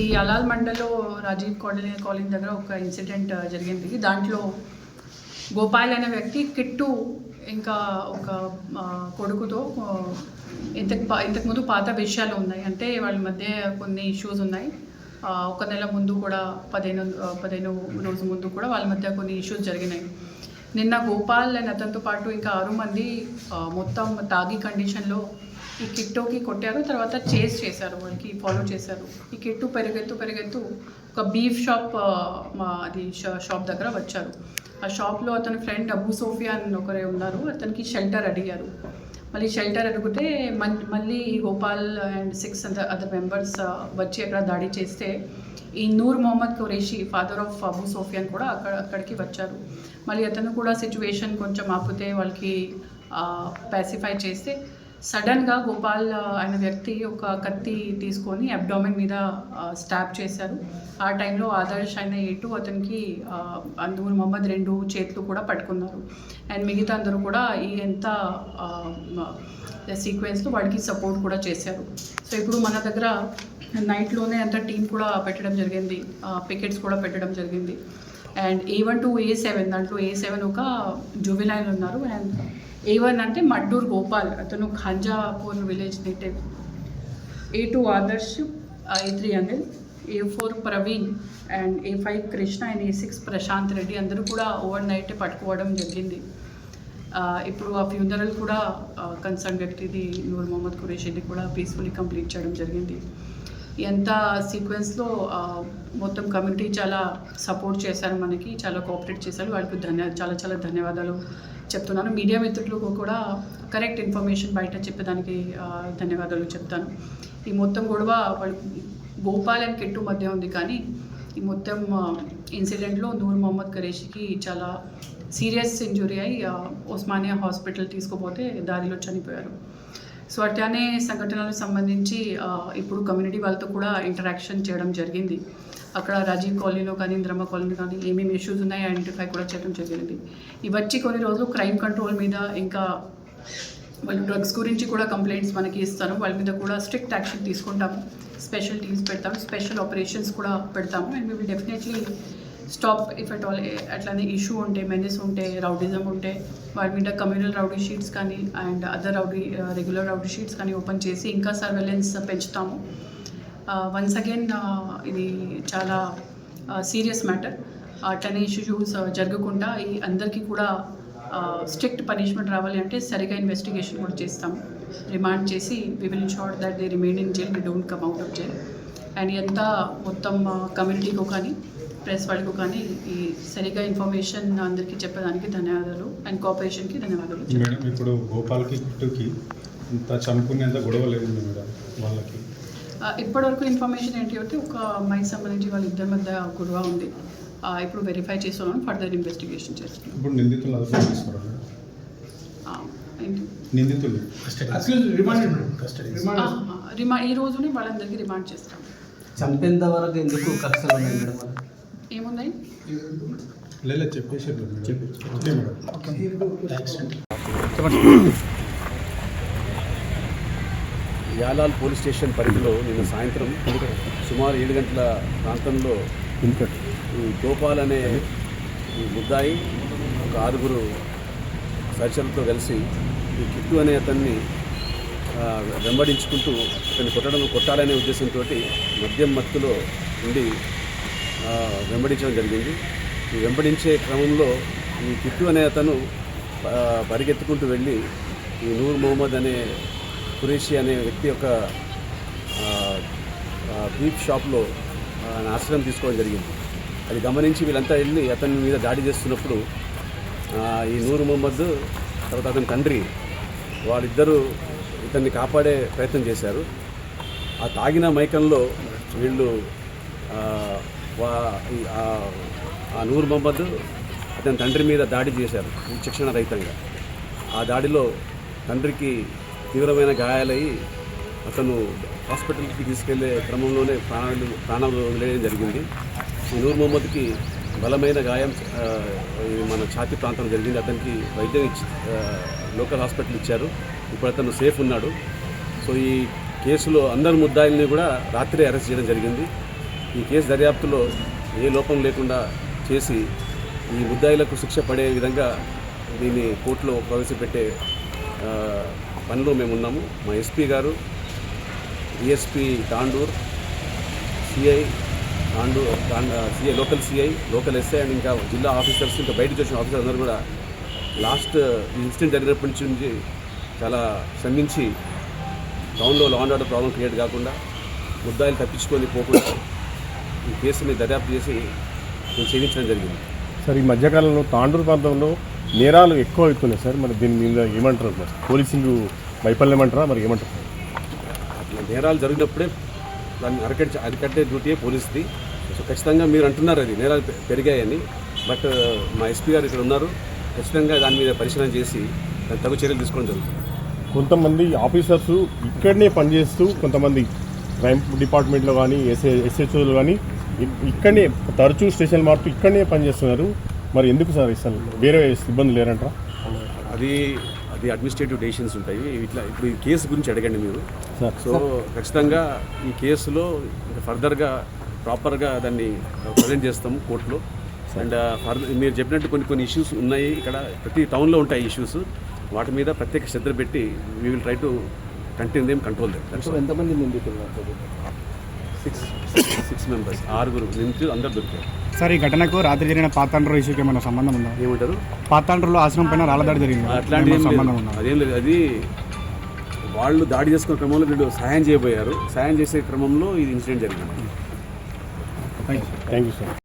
ఈ అలాల్ మండల్లో Rajiv colony colony దగ్గర ఒక ఇన్సిడెంట్ జరిగింది. దాంట్లో గోపాల్ అనే వ్యక్తి కిట్టు ఇంకా ఒక కొడుకుతో ఇంతకు ఇంతకుముందు పాత విషయాలు ఉన్నాయి. అంటే వాళ్ళ మధ్య కొన్ని ఇష్యూస్ ఉన్నాయి. ఒక నెల ముందు కూడా పదిహేను పదిహేను రోజు ముందు కూడా వాళ్ళ మధ్య కొన్ని ఇష్యూస్ జరిగినాయి. నిన్న గోపాల్ అండ్ అతనితో పాటు ఇంకా ఆరు మంది మొత్తం తాగి కండిషన్లో ఈ కిట్టుకి కొట్టారు తర్వాత చేస్ చేశారు వాళ్ళకి ఫాలో చేశారు. ఈ కిట్టు పెరిగెత్తు పెరిగెత్తు ఒక బీఫ్ షాప్ మా అది షా- షాప్ దగ్గర వచ్చారు. ఆ షాప్లో అతని ఫ్రెండ్ అబూ సోఫియా అని ఒకరే ఉన్నారు. అతనికి షెల్టర్ అడిగారు. మళ్ళీ షెల్టర్ అడిగితే మన్ మళ్ళీ ఈ Gopal and six other other members వచ్చి అక్కడ దాడి చేస్తే ఈ నూర్ మొహమ్మద్ ఖురేషి ఫాదర్ ఆఫ్ అబూ సోఫియాన్ కూడా అక్కడ అక్కడికి వచ్చారు. మళ్ళీ అతను కూడా సిచ్యువేషన్ కొంచెం ఆపితే వాళ్ళకి పాసిఫై చేస్తే సడన్గా గోపాల్ అనే వ్యక్తి ఒక కత్తి తీసుకొని అబ్డామిన్ మీద స్టాప్ చేశారు. ఆ టైంలో ఆదర్శ్ అయిన ఏటు అతనికి అందూర్ మహమ్మద్ మొహమ్మద్ రెండు చేతులు కూడా పట్టుకున్నారు. అండ్ మిగతా అందరూ కూడా ఈ ఎంత సీక్వెన్స్లో వాడికి సపోర్ట్ కూడా చేశారు. సో ఇప్పుడు మన దగ్గర నైట్లోనే అంత టీం కూడా పెట్టడం జరిగింది. పికెట్స్ కూడా పెట్టడం జరిగింది. And A one to A seven దాంట్లో ఏ సెవెన్ ఒక జువెలైన్ ఉన్నారు. అండ్ ఏ వన్ అంటే మడ్డూర్ గోపాల్ అతను Khanjapur village native A two Adarsh A three Anil A four Praveen and A five Krishna and A six Prashant Reddy అందరూ కూడా over night పట్టుకోవడం జరిగింది. ఇప్పుడు ఆ ఫ్యూనరల్ కూడా కన్సర్న్ వ్యక్తిది నూర్ మొహమ్మద్ ఖురేషిది కూడా పీస్ఫుల్లీ కంప్లీట్ చేయడం జరిగింది. ఎంత సీక్వెన్స్లో మొత్తం కమ్యూనిటీ చాలా సపోర్ట్ చేశారు మనకి చాలా కోఆపరేట్ చేశారు. వాళ్ళకి ధన్య చాలా చాలా ధన్యవాదాలు చెప్తున్నాను. మీడియా మిత్రులకు కూడా కరెక్ట్ ఇన్ఫర్మేషన్ బయట చెప్పేదానికి ధన్యవాదాలు చెప్తాను. ఈ మొత్తం గొడవ వాళ్ళు గోపాల్ అండ్ కెట్టు మధ్య ఉంది కానీ ఈ మొత్తం ఇన్సిడెంట్లో నూర్ మొహమ్మద్ ఖరేషికి చాలా సీరియస్ ఇంజురీ అయి ఉస్మానియా హాస్పిటల్ తీసుకుపోతే దారిలో చనిపోయారు. సో అట్లానే సంఘటనలకు సంబంధించి ఇప్పుడు కమ్యూనిటీ వాళ్ళతో కూడా ఇంటరాక్షన్ చేయడం జరిగింది. అక్కడ రాజీవ్ కాలనీలో కానీ ఇంద్రమ్మ కాలనీలో కానీ ఏమేమి ఇష్యూస్ ఉన్నాయో ఐడెంటిఫై కూడా చేయడం జరిగింది. ఇవచ్చి కొన్ని రోజులు క్రైమ్ కంట్రోల్ మీద ఇంకా వాళ్ళు డ్రగ్స్ గురించి కూడా కంప్లైంట్స్ మనకి ఇస్తారు వాళ్ళ మీద కూడా స్ట్రిక్ట్ యాక్షన్ తీసుకుంటాము. స్పెషల్ టీమ్స్ పెడతాము. స్పెషల్ ఆపరేషన్స్ కూడా పెడతాము. And we will definitely stop if at all అట్లానే ఇష్యూ ఉంటే మెనెస్ ఉంటే రౌడిజం ఉంటే వాటి మీద కమ్యూనల్ రౌడీ షీట్స్ కానీ and other rowdy regular rowdy sheets కానీ ఓపెన్ చేసి ఇంకా సర్వేలెన్స్ పెంచుతాము. వన్స్ అగైన్ ఇది చాలా సీరియస్ మ్యాటర్ అట్లనే ఇష్యూస్ జరగకుండా ఈ అందరికీ కూడా స్ట్రిక్ట్ పనిష్మెంట్ రావాలి అంటే సరిగా ఇన్వెస్టిగేషన్ కూడా చేస్తాము. రిమాండ్ చేసి we will sure that they remain in jail we don't come out of jail and ఎంత మొత్తం కమ్యూనిటీకో కానీ ప్రెస్ వాళ్ళకు కానీ ఈ సరిగా ఇన్ఫర్మేషన్ అందరికీ చెప్పడానికి ధన్యవాదాలు అండ్ కోఆపరేషన్కి ధన్యవాదాలు. మేడం ఇప్పుడు గోపాల్కి కిట్టుకి ఇంత చంపుకునేంత గొడవ లేదు మేడం వాళ్ళకి. ఇప్పటివరకు ఇన్ఫర్మేషన్ ఏంటి అంటే ఒక అమ్మాయికి సంబంధించి వాళ్ళ ఇద్దరి మధ్య గొడవ ఉంది. ఆ, ఇప్పుడు వెరిఫై చేస్తున్నాను ఫర్దర్ ఇన్వెస్టిగేషన్ చేస్తున్నాను. ఇప్పుడు నిందితులు అదుపులో ఏంటి? నిందితులు రిమాండ్ ఈ రోజుని వాళ్ళందరికీ రిమాండ్ చేస్తాం చంపేంత వరకు ఎందుకు కక్షలు ఉన్నాయి మేడం లేదు యాలాల్ పోలీస్ స్టేషన్ పరిధిలో నిన్న సాయంత్రం సుమారు ఏడు గంటల ప్రాంతంలో ఈ గోపాల్ అనే ఈ ముద్దాయి ఒక ఆరుగురు సహచరులతో కలిసి ఈ కిట్టు అనే అతన్ని వెంబడించుకుంటూ అతన్ని కొట్టడం కొట్టాలనే ఉద్దేశంతో మద్యం మత్తులో ఉండి వెంబడించడం జరిగింది. ఈ వెంబడించే క్రమంలో ఈ కిట్టు అనే అతను పరిగెత్తుకుంటూ వెళ్ళి ఈ నూర్ మొహమ్మద్ అనే ఖురేషి అనే వ్యక్తి యొక్క బీప్ బీఫ్ షాప్లో ఆశ్రయం తీసుకోవడం జరిగింది. అది గమనించి వీళ్ళంతా వెళ్ళి అతని మీద దాడి చేస్తున్నప్పుడు ఈ నూర్ మొహమ్మద్ తర్వాత అతని తండ్రి వాళ్ళిద్దరూ ఇతన్ని కాపాడే ప్రయత్నం చేశారు. ఆ తాగిన మైకంలో వీళ్ళు ఆ, వా- ఆ- నూర్ మొహమ్మద్ అతని తండ్రి మీద దాడి చేశారు శిక్షణ రహితంగా. ఆ దాడిలో తండ్రికి తీవ్రమైన గాయాలయ్యి అతను హాస్పిటల్కి తీసుకెళ్ళే క్రమంలోనే ప్రాణాలు ప్రాణాలు వదిలేయడం జరిగింది. ఈ నూర్ మొహమ్మద్కి బలమైన గాయం మన ఛాతీ ప్రాంతం జరిగింది. అతనికి వైద్యం ఇచ్చి లోకల్ హాస్పిటల్ ఇచ్చారు. ఇప్పుడు అతను సేఫ్ ఉన్నాడు. సో ఈ కేసులో అందరు ముద్దాయిల్ని కూడా రాత్రి అరెస్ట్ చేయడం జరిగింది. ఈ కేసు దర్యాప్తులో ఏ లోపం లేకుండా చేసి ఈ ముద్దాయిలకు శిక్ష పడే విధంగా దీన్ని కోర్టులో ప్రవేశపెట్టే పనిలో మేము ఉన్నాము. మా ఎస్పీ గారు DSP Tandur CI Tandur CI local CI local SI and ఇంకా జిల్లా ఆఫీసర్స్ ఇంకా బయటకు వచ్చిన ఆఫీసర్స్ అందరూ కూడా లాస్ట్ ఇన్సిడెంట్ జరిగినప్పటి నుంచి చాలా శ్రమించి టౌన్లో law and order problem create కాకుండా ముద్దాయిలు తప్పించుకొని పోకుండా ఈ కేసుని దర్యాప్తు చేసి మేము ఛేదించడం జరిగింది. సార్ ఈ మధ్యకాలంలో తాండూరు ప్రాంతంలో నేరాలు ఎక్కువ అవుతున్నాయి సార్. మరి దీని మీద ఏమంటారు మరి పోలీసులు వైఫల్యం అంటారా? మరి ఏమంటారు నేరాలు జరిగినప్పుడే దాన్ని అరకట్టే అరికట్టే డ్యూటీ పోలీసుది. సో ఖచ్చితంగా మీరు అంటున్నారు అది నేరాలు పెరిగాయని. బట్ మా ఎస్పీ గారు ఇక్కడ ఉన్నారు. ఖచ్చితంగా దాని మీద పరిశీలన చేసి దాని తగు చర్యలు తీసుకోవడం జరుగుతుంది. కొంతమంది ఆఫీసర్స్ ఇక్కడనే పనిచేస్తూ కొంతమంది క్రైమ్ డిపార్ట్మెంట్లో కానీ ఎస్ఏ ఎస్హెచ్ఓలు కానీ ఇక్కడనే తరచూ స్టేషన్ మారుతూ ఇక్కడనే పనిచేస్తున్నారు. మరి ఎందుకు సార్ అసలు వేరే సిబ్బంది లేరంటారా? అది అది అడ్మినిస్ట్రేటివ్ డెసిషన్స్ ఉంటాయి. ఇట్లా ఇప్పుడు ఈ కేసు గురించి అడగండి మీరు. సార్ సో ఖచ్చితంగా ఈ కేసులో ఫర్దర్గా ప్రాపర్గా దాన్ని ప్రజెంట్ చేస్తాము కోర్టులో. అండ్ ఫర్దర్ మీరు చెప్పినట్టు కొన్ని కొన్ని ఇష్యూస్ ఉన్నాయి. ఇక్కడ ప్రతి టౌన్లో ఉంటాయి ఇష్యూస్ వాటి మీద ప్రత్యేక శ్రద్ధ పెట్టి we will try to continue them control them ఎంతమంది నిందితులు? సిక్స్ సిక్స్ మెంబర్స్ ఆరుగురు నుంచి అందరు దొరికారు. సార్ ఈ ఘటనకు రాత్రి జరిగిన పాతాండ్రు ఇష్యూకి ఏమైనా సంబంధం ఉందా? ఏమంటారు? పాతాండ్రులో ఆశ్రమం పైన రాళ్ళదాడి జరిగింది? అట్లాంటిది ఏం సంబంధం ఉందా? అదేం లేదు. అది వాళ్ళు దాడి చేసుకునే క్రమంలో వీళ్ళు సహాయం చేయబోయారు. సహాయం చేసే క్రమంలో ఇది ఇన్సిడెంట్ జరిగింది థ్యాంక్ యూ సార్